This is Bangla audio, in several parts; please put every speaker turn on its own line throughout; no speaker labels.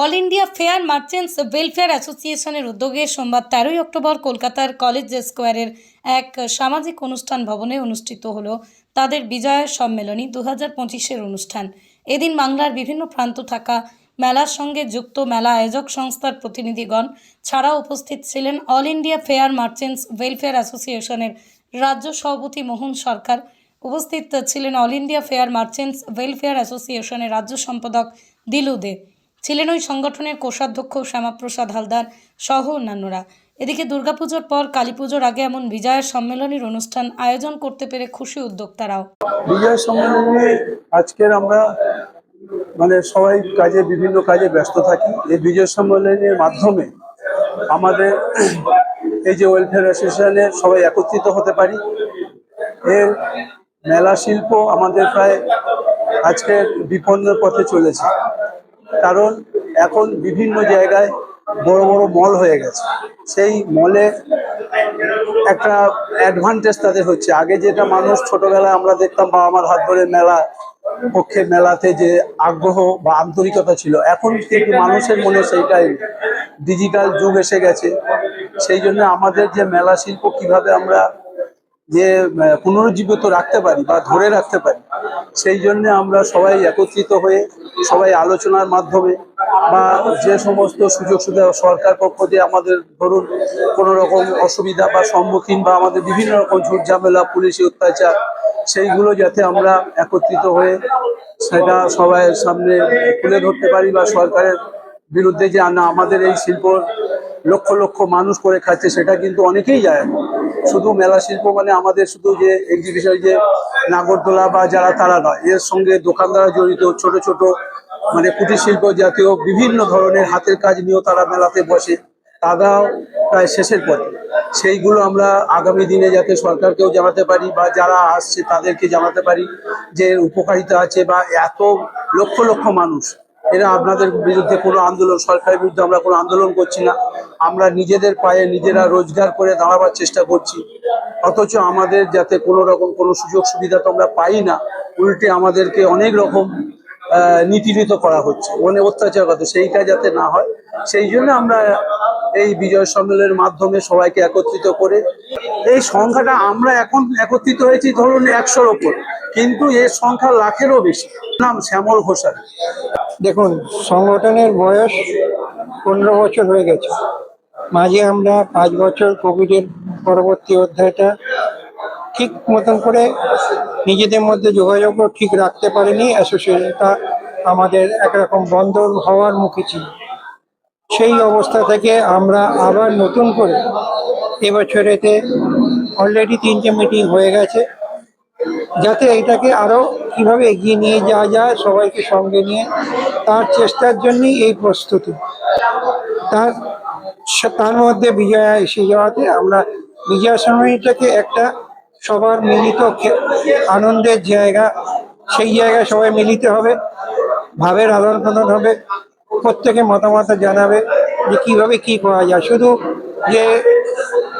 All India fair merchants welfare অ্যাসোসিয়েশনের উদ্যোগে সোমবার তেরোই অক্টোবর কলকাতার কলেজ স্কোয়ারের এক সামাজিক অনুষ্ঠান ভবনে অনুষ্ঠিত হলো তাদের বিজয় সম্মেলনী দু হাজার পঁচিশের অনুষ্ঠান। এদিন বাংলার বিভিন্ন প্রান্ত থাকা মেলার সঙ্গে যুক্ত মেলা আয়োজক সংস্থার প্রতিনিধিগণ ছাড়াও উপস্থিত ছিলেন all India fair merchants welfare অ্যাসোসিয়েশনের রাজ্য সভাপতি মোহন সরকার। উপস্থিত ছিলেন all India fair merchants welfare অ্যাসোসিয়েশনের রাজ্য সম্পাদক দিলু দে। ছিলেন ওই সংগঠনের কোষাধ্যক্ষ শ্যামাপ্রসাদ হালদার সহ অন্যান্যরা। এদিকে দুর্গাপুজোর পর কালীপুজোর আগে এমন বিজয়ের সম্মেলনের অনুষ্ঠান আয়োজন করতে পেরে খুশি উদ্যোক্তারাও।
বিজয় সম্মেলনে আজকের আমরা মানে সবাই কাজে, বিভিন্ন কাজে ব্যস্ত থাকি। এই বিজয় সম্মেলনের মাধ্যমে আমাদের এই যে ওয়েলফেয়ার অ্যাসোসিয়েশনে সবাই একত্রিত হতে পারি। এর মেলা শিল্প আমাদের প্রায় আজকের বিপন্নের পথে চলেছে। কারণ এখন বিভিন্ন জায়গায় বড় বড় মল হয়ে গেছে। সেই মলে একটা অ্যাডভান্টেজ তাদের হচ্ছে। আগে যেটা মানুষ ছোটবেলায় আমরা দেখতাম বা আমার হাত ধরে মেলা, পক্ষে মেলাতে যে আগ্রহ বা আন্তরিকতা ছিল, এখন কিন্তু মানুষের মনে সেইটাই ডিজিটাল যুগ এসে গেছে। সেই জন্য আমাদের যে মেলা শিল্প কীভাবে আমরা যে পুনরুজ্জীবিত রাখতে পারি বা ধরে রাখতে পারি সেই জন্য আমরা সবাই একত্রিত হয়ে সবাই আলোচনার মাধ্যমে বা যে সমস্ত সুযোগ সুবিধা সরকার পক্ষ দিয়ে আমাদের ধরুন কোনো রকম অসুবিধা বা সম্মুখীন বা আমাদের বিভিন্ন রকম ঝুট ঝামেলা পুলিশি অত্যাচার, সেইগুলো যাতে আমরা একত্রিত হয়ে সেটা সবাই সামনে তুলে ধরতে পারি বা সরকারের বিরুদ্ধে যে না, আমাদের এই শিল্প লক্ষ লক্ষ মানুষ করে খাচ্ছে, সেটা কিন্তু অনেকেই যায়। শুধু মেলা শিল্প মানে আমাদের শুধু যে এক্সিবিশন যে নাগরদোলা বা যারা তারা নয়, এর সঙ্গে দোকানদারা জড়িত, ছোট ছোট মানে কুটির শিল্প জাতীয় বিভিন্ন ধরনের হাতের কাজ নিয়েও তারা মেলাতে বসে। তারাও প্রায় শেষের পথে। সেইগুলো আমরা আগামী দিনে যাতে সরকারকেও জানাতে পারি বা যারা আসছে তাদেরকে জানাতে পারি যে উপকারিতা আছে বা এত লক্ষ লক্ষ মানুষ এরা আপনাদের বিরুদ্ধে কোনো আন্দোলন, সরকারের বিরুদ্ধে আমরা কোনো আন্দোলন করছি না। আমরা নিজেদের পায়ে নিজেরা রোজগার করে দাঁড়াবার চেষ্টা করছি। অথচ আমাদের যাতে কোনো রকম কোনো সুযোগ সুবিধা তো আমরা পাই না, উল্টে আমাদেরকে অনেক রকম নিপীড়িত করা হচ্ছে মানে অত্যাচার কথা সেইটা যাতে না হয়, সেই জন্য আমরা এই বিজয় সম্মেলনের মাধ্যমে সবাইকে একত্রিত করে এই সংখ্যাটা আমরা এখন একত্রিত হয়েছি ধরুন একশোর ওপর, কিন্তু এর সংখ্যা লাখেরও বেশি। নাম শ্যামল ঘোষাল।
দেখুন, সংগঠনের বয়স পনেরো বছর হয়ে গেছে। মাঝে আমরা পাঁচ বছর কোভিডের পরবর্তী অধ্যায়টা ঠিক মতন করে নিজেদের মধ্যে যোগাযোগও ঠিক রাখতে পারিনি। অ্যাসোসিয়েশনটা আমাদের একরকম বন্ধ হওয়ার মুখে ছিল। সেই অবস্থা থেকে আমরা আবার নতুন করে এবছরেতে অলরেডি তিনটে মিটিং হয়ে গেছে। যাতে এটাকে আরও কীভাবে এগিয়ে নিয়ে যাওয়া যায়, সবাইকে সঙ্গে নিয়ে তার চেষ্টার জন্যই এই প্রস্তুতি। তার তার মধ্যে বিজয়া এসে যাওয়াতে আমরা বিজয়া সময়টাকে একটা সবার মিলিত আনন্দের জায়গা, সেই জায়গায় সবাই মিলিত হবে, ভাবের আদান প্রদান হবে, প্রত্যেকে মতামত জানাবে যে কীভাবে কি করা যায়। শুধু যে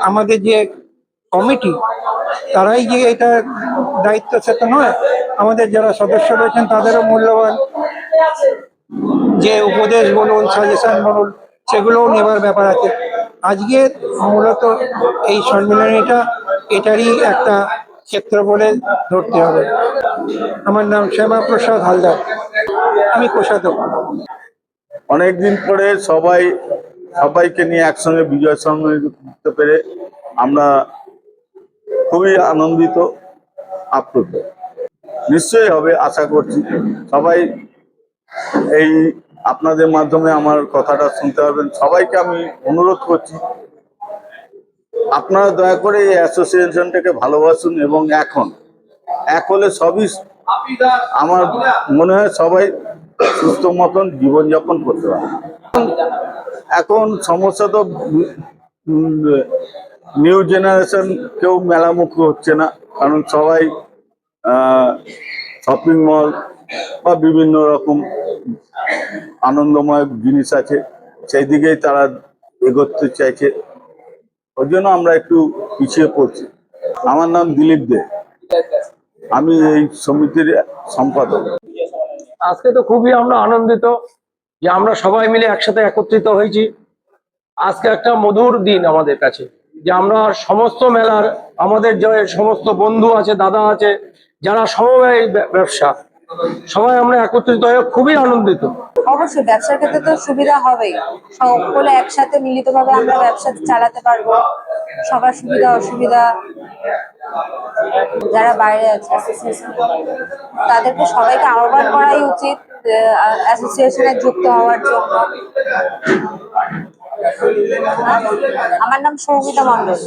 আমাদের যে কমিটি, তারাই যে এটা দায়িত্ব সেটা নয়, আমাদের যারা সদস্য রয়েছেন তাদেরও মূল্যবান যে উপদেশ বলুন সাজেশন বলুন, সেগুলোও নেবার ব্যাপার আছে। আজকে মূলত এই সম্মেলনীটা এটারই একটা ক্ষেত্র বলে ধরতে হবে। আমার নাম শ্যামা প্রসাদ হালদার। আমি কোষাধ্যক্ষ।
অনেকদিন পরে সবাই, সবাইকে নিয়ে একসঙ্গে বিজয় সম্মেলন করতে পেরে আমরা খুবই আনন্দিত, আপ্লুত। নিশ্চয়ই হবে, আশা করছি। সবাই এই আপনাদের মাধ্যমে আমার কথাটা শুনতে পারবেন। সবাইকে আমি অনুরোধ করছি, আপনারা দয়া করে এই অ্যাসোসিয়েশনটাকে ভালোবাসুন এবং এখন এক হলে সবই আমার মনে হয় সবাই সুস্থ মতন জীবনযাপন করতে পারে এখন সমস্যা তো নিউ জেনারেশন কেউ মেলামুখী হচ্ছে না, কারণ সবাই শপিং মল বা বিভিন্ন রকম আনন্দময় জিনিস আছে সেই দিকেই তারা এগোতে চাইছে। ওই জন্য আমরা একটু পিছিয়ে পড়ছি। আমার নাম দিলীপ দে। আমি এই সমিতির সম্পাদক।
আজকে তো খুবই আমরা আনন্দিত যে আমরা সবাই মিলে একসাথে একত্রিত হয়েছি। আজকে একটা মধুর দিন আমাদের কাছে, যে আমরা সমস্ত মেলার, আমাদের যে সমস্ত বন্ধু আছে, দাদা আছে, যারা সমবায় ব্য- ব্যবসা সবাই আমরা একত্রিত হয়ে খুবই আনন্দিত।
অবশ্যই, ব্যবসার ক্ষেত্রে তো সুবিধা হবেই। সকলে একসাথে মিলিতভাবে আমরা ব্যবসা চালাতে পারব। সবার সুবিধা, অসুবিধা, যারা বাইরে আছে তাদেরকে সবাইকে আহ্বান করাই উচিত অ্যাসোসিয়েশনে যুক্ত হওয়ার জন্য। আমার নাম সৌমিতা মন্ডল